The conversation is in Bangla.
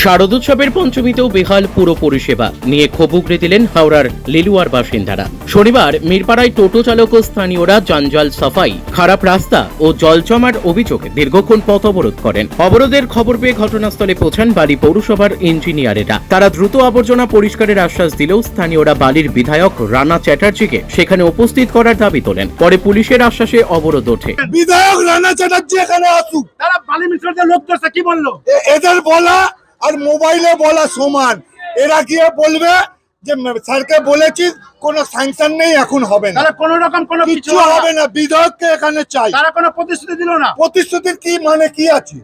শারদোৎসবের পঞ্চমীতেও বেহাল পুরো পরিষেবা নিয়ে ক্ষোভ উগড়ে দিলেন হাওড়ার লিলুয়ার বাসিন্দারা। শনিবার মিরপাড়ায় টোটো চালক ও স্থানীয়রা জঞ্জাল সাফাই খারাপ রাস্তা ও জল জমার অভিযোগে দীর্ঘক্ষণ পথ অবরোধ করেন। অবরোধের খবর পেয়ে ঘটনাস্থলে পৌঁছান বালি পৌরসভার ইঞ্জিনিয়ারেরা। তারা দ্রুত আবর্জনা পরিষ্কারের আশ্বাস দিলেও স্থানীয়রা বালির বিধায়ক রানা চ্যাটার্জিকে সেখানে উপস্থিত করার দাবি তোলেন। পরে পুলিশের আশ্বাসে অবরোধ ওঠে। বিধায়ক রানা চ্যাটার্জি এখানে আসুক। তারা বালি মিত্রদের লোক ধরছে কি বলল? এদের বলা আর মোবাইলে বলা সমান। এরা গিয়ে বলবে যে স্যারকে বলেছি কোন স্যাংশন নেই এখন হবে না। কোন রকম কোনো কিছু হবে না বিধায়ককে এখানে চাই। তারা কোনো প্রতিশ্রুতি দিল না। প্রতিশ্রুতির কি মানে কি আছে?